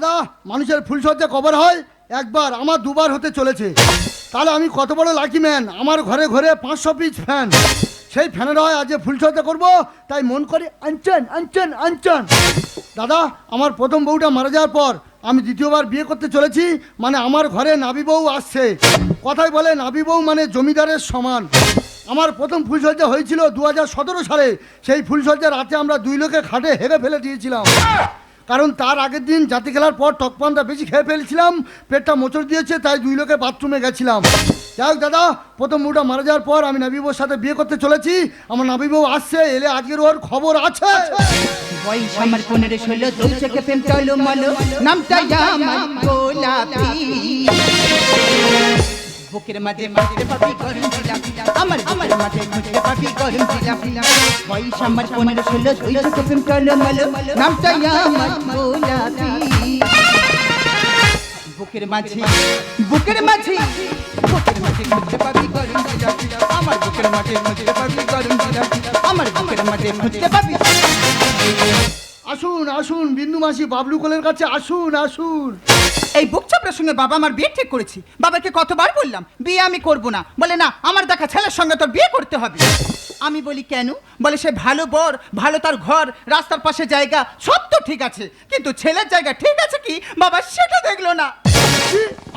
দাদা, মানুষের ফুলসজ্জা কভার হয়, একবার আমার দুবার হতে চলেছে। তাহলে আমি কত বড় লাকি ম্যান আমার ঘরে ঘরে পাঁচশো পিস ফ্যান সেই ফ্যানের হয় আজ ফুলসজ্জা করব, তাই মন করে আনচান আনচান আনচান দাদা, আমার প্রথম বউটা মারা যাওয়ার পর আমি দ্বিতীয়বার বিয়ে করতে চলেছি মানে আমার ঘরে নাবি বউ আসছে। কথাই বলে নাবি বউ মানে জমিদারের সমান। আমার প্রথম ফুলসজ্জা হয়েছিল দু হাজার সতেরো সালে। সেই ফুলসজ্জা রাতে আমরা দুই লোকে খাটে হেগে ফেলে দিয়েছিলাম। কারণ তার আগের দিন জাতি খেলার পর টকপানটা বেশি খেয়ে ফেলেছিলাম, পেটটা মোচড় দিয়েছে, তাই দুই লোকে বাথরুমে গেছিলাম। যাই দাদা, প্রথম বউটা মারা যাওয়ার পর আমি নাবিবুর সাথে বিয়ে করতে চলেছি। আমার নাবিবু আসছে, এলে আজকের ওর খবর আছে। আমার বুকের মাঝে মাঝে পাবি গরম জিলাপি আমার আমার মাঝে খুঁজতে পাবি গরম জিলাপি বয়স আমার পনেরো, ষোলো, দুই চোখে প্রেম চলো মলো। নামটা আমার গোলাপি বুকের মাঝে বুকের মাঝে বুকের মাঝে খুঁজতে পাবি গরম জিলাপি আমার বুকের মাঝে খুঁজতে পাবি গরম আমার বুকের মাঝে খুঁজতে পাবি আসুন আসুন, বিন্দু মাসি, বাবলু কোলের কাছে আসুন আসুন। এই বুক চাপড়ার সঙ্গে বাবা আমার বিয়ে ঠিক করেছি। বাবাকে কতবার বললাম, বিয়ে আমি করব না। বলে, না, আমার দেখা ছেলের সঙ্গে তোর বিয়ে করতে হবে। আমি বলি, কেন? বলে, সে ভালো বর, ভালো তার ঘর, রাস্তার পাশে জায়গা, সব তো ঠিক আছে। কিন্তু ছেলের জায়গা ঠিক আছে কি? বাবা সেটা দেখল না।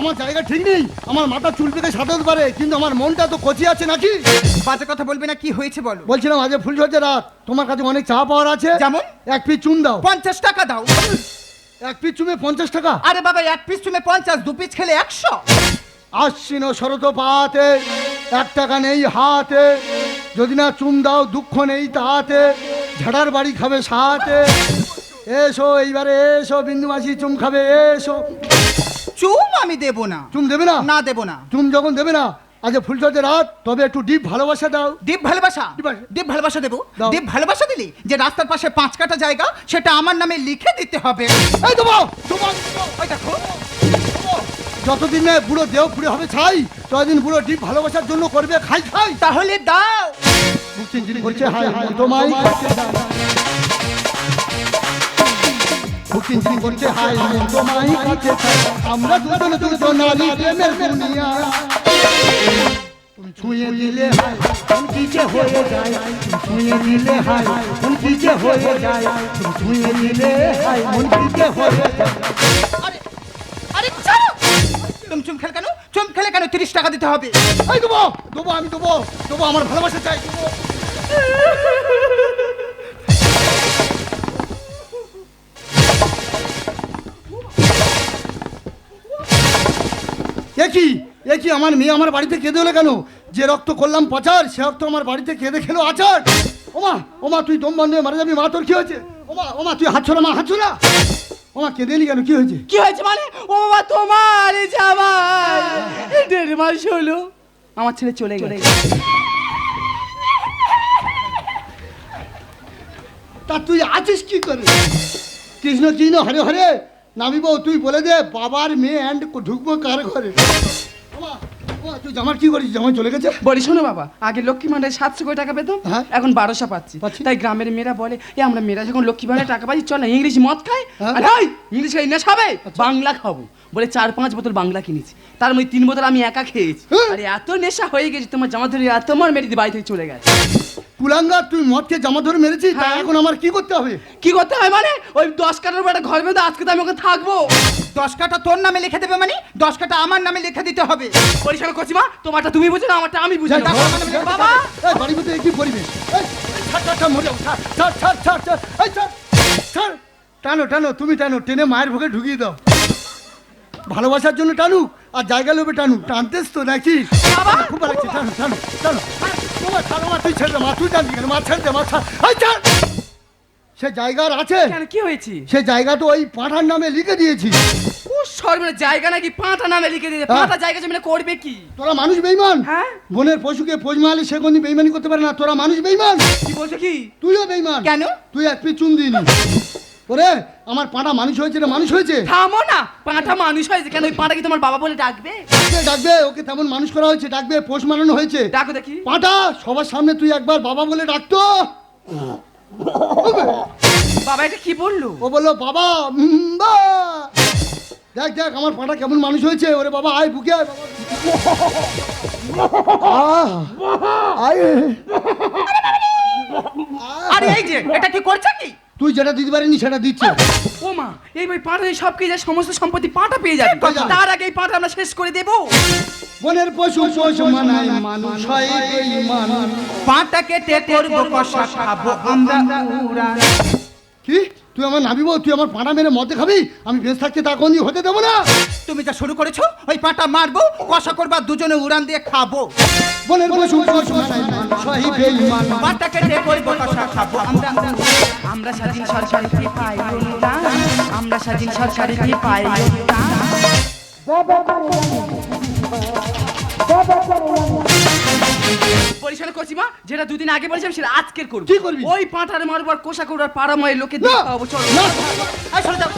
আমার জায়গা ঠিক নেই। আমার মাথা চুল পেকে সাজাতে পারে কিন্তু আমার মনটা তো কচি আছে নাকি? বাজে কথা বলবে না কি হয়েছে বলো। বলছিলাম আজ ফুলসজ্জা রাত। তোমার কাছে অনেক চা পাওয়ার আছে। যেমন? এক পিস চুন দাও। পঞ্চাশ টাকা দাও। এক পিস চুমে পঞ্চাশ টাকা? আরে বাবা এক পিস তুমি পঞ্চাশ দু পিস খেলে একশো। আশ্বিন শরত পাতে এক টাকা নেই হাতে। যদি না চুম দাও দুঃখ নেই তাতে ঝাড়ার বাড়ি খাবে সাথে। এসো এইবারে এসো বিন্দু মাসি চুম খাবে এসো। চুম আমি দেব না। চুম দেবে না? না দেব না। চুম যখন দেবে না আজ ফুলসজ্জা রাত তবে একটু ডিপ ভালোবাসা দাও। দীপ ভালোবাসা? দীপ ভালোবাসা। দেবো। দীপ ভালোবাসা দিলি? যে রাস্তার পাশে পাঁচ কাটা জায়গা সেটা আমার নামে লিখে দিতে হবে। এই দেবো ওই দেখো। যতদিন না বুড়ো দেহ পুড়ে হবে ছাই ততদিন বুড়ো ডিপ ভালোবাসার জন্য করবে খাই খাই। তাহলে দাও। করছে হাই হাই তোমায়। দাদা। করছে হাই তোমায় দাদা। আমরা দুজন দুজন নারী প্রেমের দুনিয়া। ছুঁয়ে দিলে হাই যে হয়ে যায়। ছুঁয়ে দিলে হাই যে হয়ে যায়। ছুঁয়ে দিলে হাই মন যে হয়ে যায়। আরে আরে ছাড়ো! তুমি চুম খেলে কেন? চুম খেলে কেন তিরিশ টাকা দিতে হবে? এই দেবো দেবো আমি দেবো দেবো আমার ভালোবাসা চাই দেবো। একই একই আমার মেয়ে আমার বাড়িতে কেঁদে হলো কেন? যে রক্ত করলাম পাচার সে রক্ত আমার বাড়িতে কেঁদে খেলো আচার। ওমা ওমা তুই দম বন্ধ হয়ে মারা যাবি মা তোর কি হয়েছে? ওমা ওমা তুই হাত ছোড়া মা হাত ছোড়া। ওমা কেঁদে এলি কেন? কি হয়েছে? কি হয়েছে মানে? ও বাবা তোমার জামাই। দেড় মাস হলো। আমার ছেলে চলে গেছে। তা তুই আছিস কি করে? কৃষ্ণ কৃষ্ণ হরে হরে। নামিব তুই বলে দে বাবার মেয়ে অ্যান্ড ঢুকবো কার ঘরে। ওমা, তুই জামার কি করিস? জামাই চলে গেছে? বলি শোনো বাবা আগে লক্ষ্মী ভান্ডারে সাতশো কোটি টাকা পেতাম হ্যাঁ। এখন বারোশো পাচ্ছি। তাই গ্রামের মেয়েরা বলে এ আমরা মেয়েরা যখন লক্ষ্মী ভান্ডারে টাকা পাচ্ছি চল না ইংলিশ মদ খাই। হ্যাঁ। আরে ইংলিশ খাই না খাবে? বাংলা খাব। বলে চার পাঁচ বোতল বাংলা কিনেছি। তার মধ্যে তিন বোতল আমি একা খেয়েছি। হ্যাঁ। আরে এত নেশা হয়ে গেছে তোমার জামা ধরে এত মার মেরে বাড়ি থেকে চলে গেছে। কুলাঙ্গা তুই মদকে জামা ধরে মেরেছিস তা হ্যাঁ। এখন আমার কি করতে হবে কি করতে হয় মানে ওই দশ কাটার একটা ঘর বেঁধে আজকে তো আমি ওকে থাকব দশ কাটা তোর নামে লিখে দেবে মানে দশ কাটা আমার নামে লিখে দিতে হবে পরিষ্কার করছি মা তোমারটা তুমি বুঝো না আমারটা আমি বুঝি। বাবা, বাড়ির মধ্যে কি পরিবেশ এই, এই, ছাড়, ছাড়, ছাড়, মরে ছাড়, ছাড়, ছাড়, ছাড়, ছাড়, এই, ছাড়, ছাড়। টানো টানো তুমি টানো টেনে মায়ের ভোগে ঢুকিয়ে দাও ভালোবাসার জন্য টানুক আর জায়গা লোভে টানুক টানতেস তো নাকি খুব ভালো লাগছে টানো টানো টানো তোমার ছাড়ো মা তুই ছেড়ে দে, মা তুই টানবি কেন? মা ছেড়ে দে মা ছাড় এই ছাড় সে জায়গার আছে। কেন কি হয়েছে? সে জায়গা তো ওই পাঠার নামে লিখে দিয়েছি। ও সর্বনা জায়গা নাকি নামে লিখে দিয়েছে? হ্যাঁ। জায়গা জমিনে করবে কি? তোরা মানুষ বেইমান? হ্যাঁ? বনের পশুকে পোষ মারলে সে কোনদিন বেইমানি করতে পারে না। তোরা মানুষ বেইমান? কি বলছো কি? তুইও বেইমান। কেন? তুই এক পিস চুন দিনি ওরে আমার পাটা মানুষ হয়েছে রে মানুষ হয়েছে। থামো না পাঁটা মানুষ হয়েছে কেন? ওই পাঁটা কি তোমার বাবা বলে ডাকবে? কে ডাকবে? ওকে তেমন মানুষ করা হয়েছে ডাকবে পোষ মানানো হয়েছে। ডাকো দেখি। পাটা সবার সামনে তুই একবার বাবা বলে ডাকতো। বাবা এটা কি বলল? ও বলল বাবা বা। দেখ দেখ আমার পাটা কেমন মানুষ হয়েছে। ওরে বাবা আয় বুকে আয় বাবা। আয়। আরে এই যে এটা কি করছে কি? তুই যেটা দিতে পারিনি সেটা দিচ্ছে। ও মা এই ভাই পাটা সব কিছু সমস্ত সম্পত্তি পাটা পেয়ে যাবে। তার আগে এই পাটা আমরা শেষ করে দেবো। বনের পশু পশু মানায় মানুষ হয়। পাটা কেটে করব কষা খাব আমরা। কি? তুই আমার নামিব তুই আমার পাড়া মেরে মদে খাবি? আমি বেশ থাকতে তা কোনদিন হতে দেবো না? তুমি যা শুরু করেছ ওই পাটা মারবো কষা করবা দুজনে উড়ান দিয়ে খাব। বনের পশু পশু হয় বেঈমান। পাটা কেটে করব কষা খাব? আমরা আমরা স্বাধীন সরকারিতে পাই? অনুদান আমরা স্বাধীন সরকারিতে পাই? অনুদান পরিচালনা করছি মা যেটা দুদিন আগে বলেছিলাম সেটা আজকের করব। কি করবি? ওই পাঁঠার মারবার কোষা করবার পাড়া মায়ের লোকে না, খাওয়াবো চলো সরে যাও।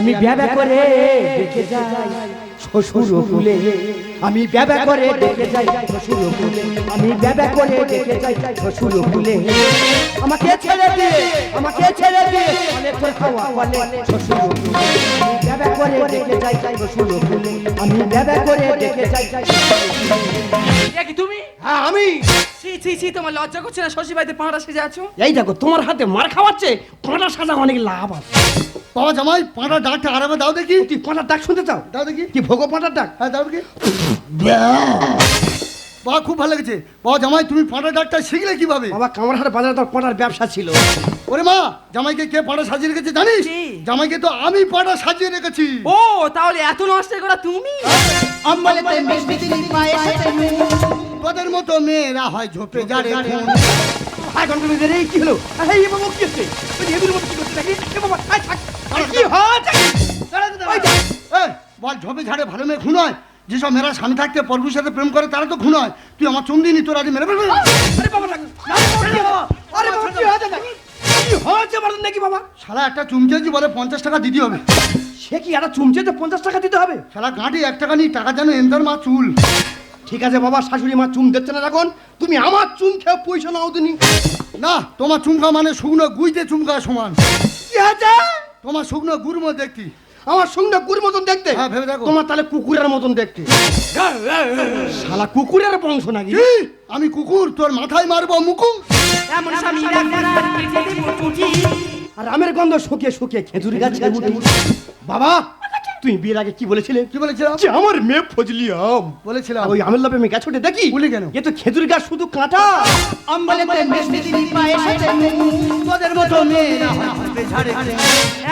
আমি ব্যাবা করে দেখে যাই। শ্বশুর কুলে আমি ব্যাবা করে দেখে যাই। শ্বশুর কুলে আমি ব্যাবা করে দেখে যাই। শ্বশুর কুলে আমাকে ছেড়ে দিয়ে আমাকে ছেড়ে দিয়ে অনেক খাওয়া বলে শ্বশুর আমি ব্যাবা করে দেখে যাই শ্বশুর কুলে আমি ব্যাবা করে দেখে যাই এ তুমি? হ্যাঁ আমি। ছি ছি ছি তোমার লজ্জা করছে না? শশী ভাইতে পাঁড়া সেজে আছো? এই দেখো তোমার হাতে মার খাওয়াচ্ছে পাঁটা সাজা অনেক লাভ আছে। বাবা জামাই পাঁটা ডাকটা আরামে দাও দেখি। তুই পাঁটার ডাক শুনতে চাও? দাও দেখি। কি ভোগ পাঁটার ডাক? হ্যাঁ দাও দেখি। বাবা খুব ভালো লেগেছে। বাবা জামাই তুমি পাঁটা ডাকটা শিখলে কীভাবে? বাবা কামারহাট বাজারে তোর পাঁটার ব্যবসা ছিল। ওরে মা জামাইকে কে পাঁটা সাজিয়ে রেখেছে জানিস? জামাইকে তো আমি পাঁটা সাজিয়ে রেখেছি। ও তাহলে এত নষ্ট করা তুমি। তোদের মতো মেয়েরা হয় ঝোপে যারে খুন। আয় ঘণ্টা মধ্যে রে, কি হলো? এই বাবা কি হচ্ছে? এদের মধ্যে কি করছে নাকি এ বাবা আয় থাক। কি হচ্ছে? ওই যে, এ, বল ঝোপে ঝাড়ে ভালো মেয়ে খুন হয়। যেসব মেয়েরা স্বামী থাকতে পরপুর সাথে প্রেম করে তারা তো খুন হয়। তুই আমার চুম দিনি তোর আজ মেরে ফেলবি। নাকি বাবা শালা একটা চুম চেয়েছি বলে পঞ্চাশ টাকা দিতে হবে। সে কি একটা চুমচে যে পঞ্চাশ টাকা দিতে হবে? শালা গাঁটি এক টাকা নিয়ে টাকা যেন এন্দার মা চুল। ঠিক আছে বাবা শাশুড়ি মা চুম দিচ্ছে না এখন। তুমি আমার চুম খেয়ে পয়সা নাও দিনি। না তোমার চুমকা মানে শুকনো গুইতে চুমকা সমান। তোমার শুকনো গুড় দেখতি। আমার সঙ্গে কুকুর মতন দেখতে। হ্যাঁ, ভেবে দেখো। তোমার তাহলে কুকুরের মতন দেখতে। শালা কুকুরের বংশ নাকি? আমি কুকুর তোর মাথায় মারবো মুকুম এমন স্বামী আর আমের গন্ধ শুকিয়ে শুকিয়ে খেজুর গাছে বাবা তুই বিয়ের আগে কি বলেছিলে? কি বলেছিলাম? যে আমার মেয়ে ফজলি আম বলেছিলাম ওই আমের লাভে আমি গাছ দেখি? বলি কেন? এ তো খেজুর গাছ শুধু কাঁটা। আম অম্বলেতে মিষ্টি চিনি পায়েসেতে নুন। তোদের মতো মেয়েরা হয় ঝোপে ঝাড়ে। খুন।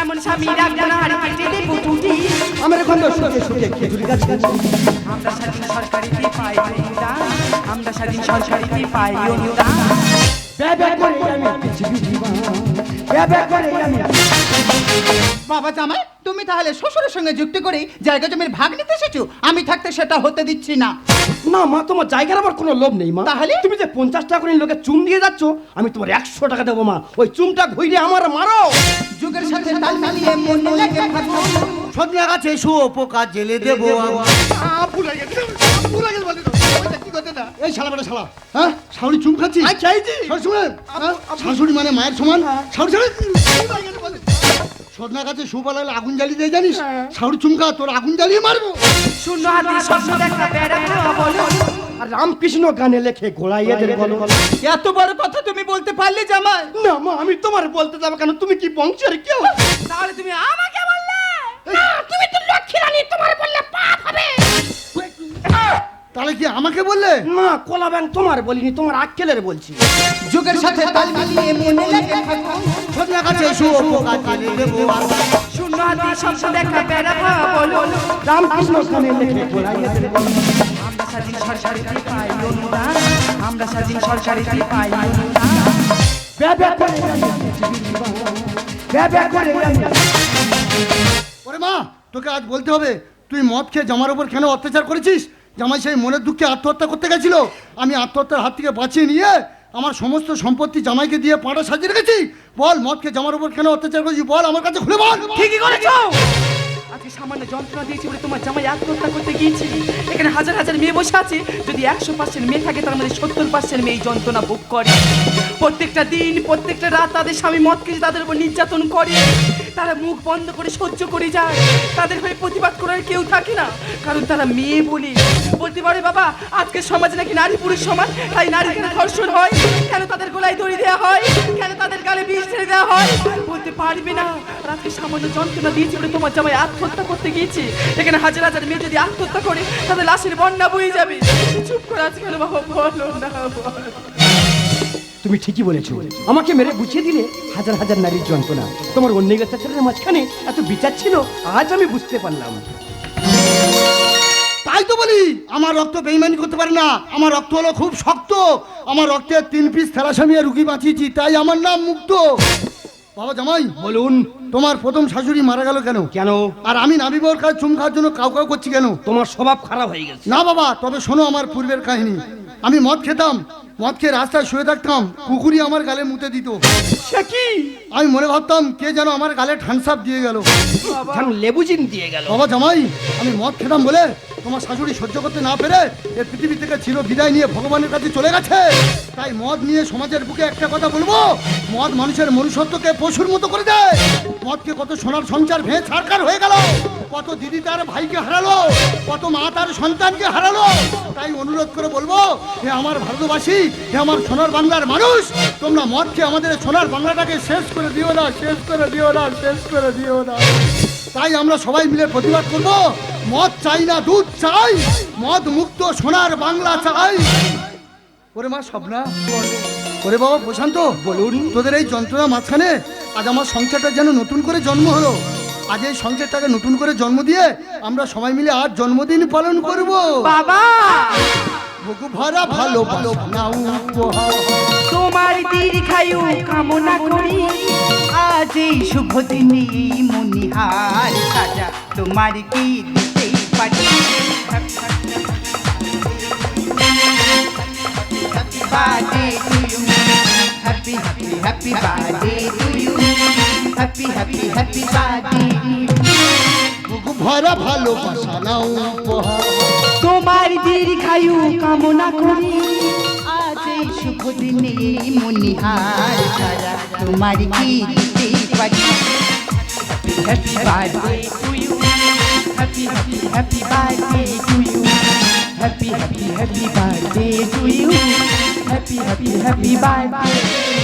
এমন স্বামী রাখবেন আর কেটে দেবো টুটি আমের গন্ধ শুকিয়ে শুকিয়ে খেজুর গাছ গাছ আমরা স্বাধীন সরকারিতে পাই অনুদান আমরা স্বাধীন সরকারিতে পাই অনুদান ব্যাবা করে আমি পৃথিবী জীবন ব্যাবা করে আমি বাবা জামাই তুমি তাহলে শ্বশুরের সঙ্গে যুক্তি করে জায়গা জমির ভাগ নিতে এসেছ? আমি থাকতে সেটা হতে দিচ্ছি না। না মা তোমার জায়গার আমার কোনো লোভ নেই মা। তাহলে? তুমি যে পঞ্চাশ টাকা করে লোকে চুম দিয়ে যাচ্ছ আমি তোমার একশো টাকা দেবো মা। ওই চুমটা ঘুরিয়ে আমার মারো। যুগের সাথে তাল মিলিয়ে মনে লাগে থাকো। সজনা গাছে শুয়ো পোকা জেলে দেবো আমি। এই শালা বেটা শালা। হ্যাঁ? শাশুড়ি চুম খাচ্ছি শাশুড়ি হ্যাঁ? শাশুড়ি মানে মায়ের সমান? শাশুড়ি সজনা গাছে শুপা লাগলে আগুন জ্বালিয়ে দেয় জানিস? শাশুড়ি চুমকা তোর আগুন জ্বালিয়ে মারবো। শূন্য হাতে স্বপ্ন দেখা বেড়া বলো। আর রামকৃষ্ণ গানে লেখে গোড়াই এদের বলো। এত বড় কথা তুমি বলতে পারলে জামাই? না মা আমি তোমার বলতে যাব কেন? তুমি কি বংশের কেউ? তাহলে তুমি আমাকে বললে? তুমি তো লক্ষ্মী রানী তোমার বললে পাপ হবে। তাহলে কি আমাকে বললে? না কলা ব্যাং তোমার বলিনি তোমার আক্কেলের বলছি। যুগের সাথে তাল মিলিয়ে মনে লাগে থাকো। সজনা গাছে শুয়ো পোকা জেলে দেবো। শূন্য হাতে স্বপ্ন দেখা বেড়া বলো। রামকৃষ্ণ গানে লেখে গোড়াই এদের বলো আমরা স্বাধীন সরকারিতে পাই অনুদান? আমরা স্বাধীন সরকারিতে পাই অনুদান ব্যাবা করে জীবন ব্যাবা করে ওরে মা তোকে আজ বলতে হবে তুই মদ খেয়ে জামার ওপর কেন অত্যাচার করেছিস? জামাই সেই মনের দুঃখে আত্মহত্যা করতে গেছিল। আমি আত্মহত্যার হাত থেকে বাঁচিয়ে নিয়ে আমার সমস্ত সম্পত্তি জামাইকে দিয়ে পাটা সাজিয়ে রেখেছি। বল মদকে জামার ওপর কেন অত্যাচার করেছি? বল আমার কাছে খুলে বল। ঠিকই করেছ। আজকে সামান্য যন্ত্রণা দিয়েছি বলে তোমার জামাই আত্মহত্যা করতে গিয়েছি এখানে হাজার হাজার মেয়ে বসে আছে। যদি একশো পার্সেন্ট মেয়ে থাকে তার মধ্যে সত্তর পার্সেন্ট মেয়ে যন্ত্রণা ভোগ করে। প্রত্যেকটা দিন প্রত্যেকটা রাত তাদের স্বামী মদ খেয়ে তাদের উপর নির্যাতন করে। তারা মুখ বন্ধ করে সহ্য করে যায়। তাদের হয়ে প্রতিবাদ করার কেউ থাকে না। কারণ তারা মেয়ে বলে। বলতে পারে, বাবা, আজকের সমাজে নাকি নারী পুরুষ সমান? তাই নারী কেন ধর্ষণ হয়। কেন তাদের গলায় দড়ি দেওয়া হয়? কেন তাদের গালে বিষ ছেড়ে দেওয়া হয়? বলতে পারবে না। রাতে সামান্য যন্ত্রণা দিয়েছে বলে তোমার জামাই আত্মহত্যা করতে গিয়েছে। এখানে হাজার হাজার মেয়ে যদি আত্মহত্যা করে, তাদের লাশের বন্যা বয়ে যাবে। চুপ করে আজকে বাবা, বলো না, বলো। তুমি ঠিকই বলেছ। আমাকে মেরে বুঝিয়ে দিলে হাজার হাজার নারীর যন্ত্রণা। তোমার অন্য অত্যাচারের মাঝখানে এত বিচার ছিল আজ আমি বুঝতে পারলাম। তাই তো বলি আমার রক্ত বেইমানি করতে পারে না। আমার রক্ত হলো খুব শক্ত। আমার রক্তের তিন পিস থ্যালাসামিয়া রুগী বাঁচিয়েছি তাই আমার নাম মুক্ত। বাবা জামাই বলুন। তোমার প্রথম শাশুড়ি মারা গেল কেন? কেন? আর আমি নাবিবর কাজ চুম খাওয়ার জন্য কাউ কাউ করছি কেন? তোমার স্বভাব খারাপ হয়ে গেছে। না বাবা তবে শোনো আমার পূর্বের কাহিনী। আমি মদ খেতাম মদ খেয়ে রাস্তায় শুয়ে থাকতাম কুকুরই আমার গালে মুতে দিত। সে কি? আমি মনে ভাবতাম কে যেন আমার গালে ঠানসাপ দিয়ে গেল। যেন লেবু চিন দিয়ে গেল। বাবা জামাই আমি মদ খেতাম বলে তোমার শাশুড়ি সহ্য করতে না পেরে এ পৃথিবী থেকে চির বিদায় নিয়ে ভগবানের কাছে চলে গেছে। তাই মদ নিয়ে সমাজের বুকে একটা কথা বলব মদ মানুষের মনুষ্যত্বকে পশুর মতো করে দেয়। মদকে কত সোনার সংসার ভেঙে ছাড়কার হয়ে গেল। কত দিদি তার ভাইকে হারালো, কত মা তার সন্তানকে হারালো। তাই অনুরোধ করে বলব, হে আমার ভারতবাসী, হে আমার সোনার বাংলার মানুষ, তোমরা মদ খেয়ে আমাদের সোনার বাংলাটাকে শেষ করে দিও না, শেষ করে দিও না, শেষ করে দিও না। তাই আমরা সবাই মিলে প্রতিবাদ করব, মদ চাই না, দুধ চাই, মদ মুক্ত সোনার বাংলা চাই। ওরে মা স্বপ্না, ওরে বাবা প্রশান্ত, বলুন, তোদের এই যন্ত্রণা মাঝখানে আজ আমার সংসারটা যেন নতুন করে জন্ম হলো। আজ এই সংসারটাকে নতুন করে জন্ম দিয়ে আমরা সবাই মিলে আর জন্মদিন পালন করব। বাবা! বুকু ভরা ভালো ভালো নাও তোমার দীর্ঘায়ু কামনা করি আজ এই শুভ দিনে মনিহার সাজা তোমার কি দিতেই পারি happy happy happy birthday to you happy happy happy বুকু ভরা ভালোবাসা নাও। তোমার দীর্ঘায়ু কামনা করি। আজ এই শুভ দিনে মনিহার সারা তোমার কি দিতে পারি happy birthday to you happy happy happy birthday to you happy happy happy birthday to you happy happy happy birthday